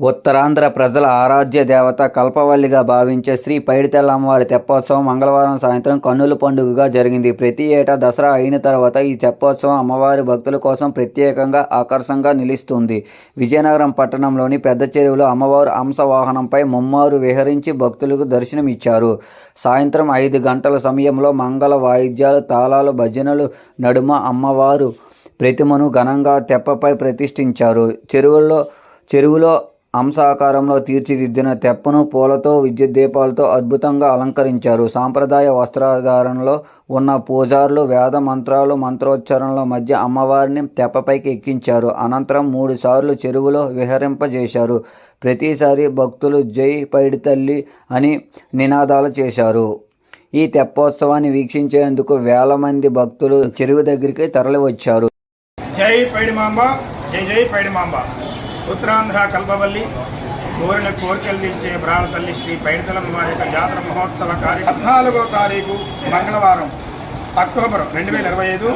ఉత్తరాంధ్ర ప్రజల ఆరాధ్య దేవత కల్పవల్లిగా భావించే శ్రీ పైడితెల్ల అమ్మవారి తెప్పోత్సవం మంగళవారం సాయంత్రం కన్నుల పండుగగా జరిగింది. ప్రతి ఏటా దసరా అయిన తర్వాత ఈ తెప్పోత్సవం అమ్మవారి భక్తుల కోసం ప్రత్యేకంగా ఆకర్షంగా నిలుస్తుంది. విజయనగరం పట్టణంలోని పెద్ద చెరువులో అమ్మవారు అంశ వాహనంపై ముమ్మారు విహరించి భక్తులకు దర్శనమిచ్చారు. సాయంత్రం ఐదు గంటల సమయంలో మంగళ వాయిద్యాలు తాళాలు భజనలు నడుమ అమ్మవారు ప్రతిమను ఘనంగా తెప్పపై ప్రతిష్ఠించారు. చెరువుల్లో చెరువులో అంశాకారంలో తీర్చిదిద్దిన తెప్పను పూలతో విద్యుత్ దీపాలతో అద్భుతంగా అలంకరించారు. సాంప్రదాయ వస్త్రధారణలో ఉన్న పూజారులు వేద మంత్రాలు మంత్రోచ్చారణల మధ్య అమ్మవారిని తెప్పపైకి ఎక్కించారు. అనంతరం మూడు సార్లు చెరువులో విహరింపజేశారు. ప్రతిసారి భక్తులు జై పైడి తల్లి అని నినాదాలు చేశారు. ఈ తెప్పోత్సవాన్ని వీక్షించేందుకు వేల మంది భక్తులు చెరువు దగ్గరికి తరలివచ్చారు. జై పైడిమాంబ జై జై పైడిమాంబ. ఉత్తరాంధ్ర కల్పవల్లి కోరిన కోరికలు తీర్చే తల్లి శ్రీ పైడితలమ్మ వారి యొక్క జాతర మహోత్సవ కార్యక్రమం పద్నాలుగో తారీఖు మంగళవారం అక్టోబర్ రెండు వేల ఇరవై ఐదు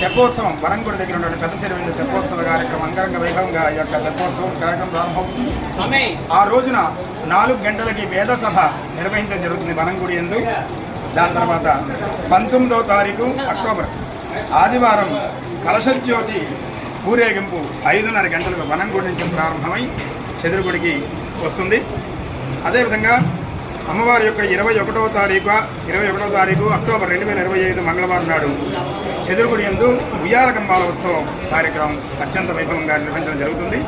తెప్పోత్సవం వరంగూడి దగ్గర ఉన్నటువంటి పెద్ద చెరువు తెప్పోత్సవ కార్యక్రమం అంగరంగ వైభవంగా ఈ యొక్క తెప్పోత్సవం కార్యక్రమం ప్రారంభమవుతుంది. ఆ రోజున నాలుగు గంటలకి వేద సభ నిర్వహించడం జరుగుతుంది వనంగుడి ఎందు. దాని తర్వాత పంతొమ్మిదవ తారీఖు అక్టోబర్ ఆదివారం కలశజ్యోతి ఊరేగింపు ఐదున్నర గంటలకు వనంగూడి నుంచి ప్రారంభమై చెదురుగుడికి వస్తుంది. అదేవిధంగా అమ్మవారి యొక్క ఇరవై ఒకటవ తారీఖు ఇరవై ఒకటవ తారీఖు అక్టోబర్ రెండు వేల ఇరవై ఐదు మంగళవారం నాడు చెదురుగుడి ఎందు ఉయ్యాల కంబాల ఉత్సవం కార్యక్రమం అత్యంత వైభవంగా నిర్వహించడం జరుగుతుంది.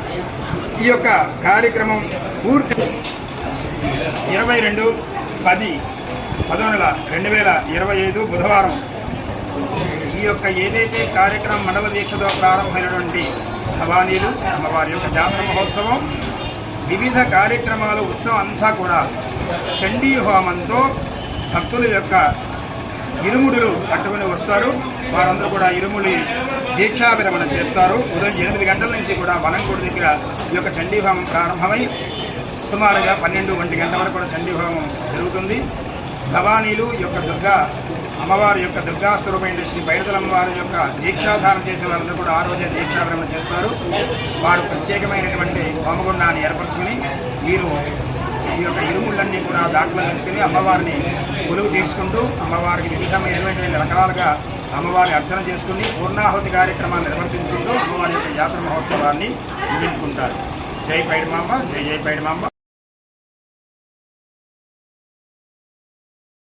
ఈ యొక్క కార్యక్రమం పూర్తి ఇరవై రెండు పది పదో నెల రెండు వేల ఇరవై ఐదు బుధవారం ఈ యొక్క ఏదైతే కార్యక్రమం మండల దీక్షతో ప్రారంభమైనటువంటి భవానీలు అమ్మవారి యొక్క జాతర మహోత్సవం వివిధ కార్యక్రమాలు ఉత్సవం అంతా కూడా చండీ హోమంతో భక్తుల యొక్క ఇరుముడులు పట్టుకుని వస్తారు. వారందరూ కూడా ఇరుముడి దీక్షా విరమణ చేస్తారు. ఉదయం ఎనిమిది గంటల నుంచి కూడా వనంకూడి దగ్గర ఈ యొక్క చండీ హోమం ప్రారంభమై సుమారుగా పన్నెండు ఒంటి గంటల వరకు కూడా చండీ హోమం జరుగుతుంది. భవానీలు ఈ యొక్క దుర్గా అమ్మవారి యొక్క దుర్గాస్వరూపమైన శ్రీ బైరతలమ్మ వారి యొక్క దీక్షాధారణ చేసే వారందరూ కూడా ఆ రోజే దీక్షా చేస్తారు. వారు ప్రత్యేకమైనటువంటి హోమగుండాన్ని ఏర్పరచుకుని వీరు ఈ యొక్క ఇరుములన్నీ కూడా దాంట్లో వేసుకుని అమ్మవారిని కొలువు తీసుకుంటూ అమ్మవారికి వివిధమైనటువంటి రకాలుగా అమ్మవారిని అర్చన చేసుకుని పూర్ణాహుతి కార్యక్రమాన్ని నిర్వర్తించుకుంటూ అమ్మవారి యొక్క జాతర మహోత్సవాన్ని ముగించుకుంటారు. జై పైడిమాంబ జై జై పైడిమాంబ